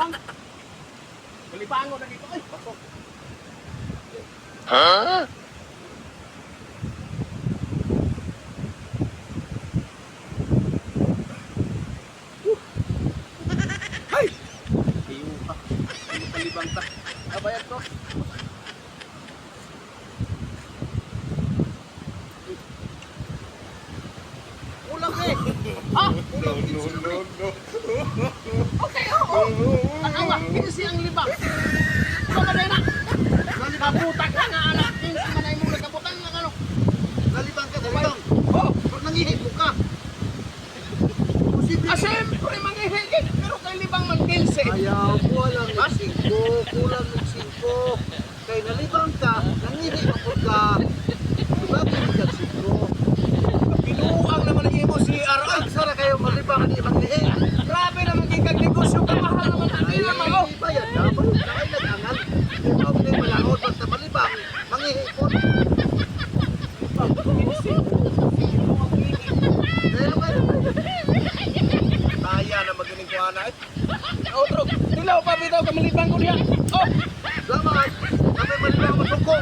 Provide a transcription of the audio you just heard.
malibang. Malibango na dito. Ay, bato. Ay! Iyo ka. Iyo palibang ta. Abayad ko. Ulang eh. Ha? Ka na. Nabutang ka nga anak. Kinsi man ay mula ano. Nalibang ka, nalibang. Oh, Ba't nangihip mo ka? Ah, siyempre. Pero kay libang man kinsi. Ayaw ko lang ng singko, kulang ng singko. Kay nalibang ka, nangihip ako ka. Mo ka singko? Ikaw na yung malahot. Basta malibang, manghihipon. Kaya ba? Kaya na magining ko ana eh. Outro, dilaw pa bitaw ka malibang ko niya. Oh, Salamat. Kami malibang masungko.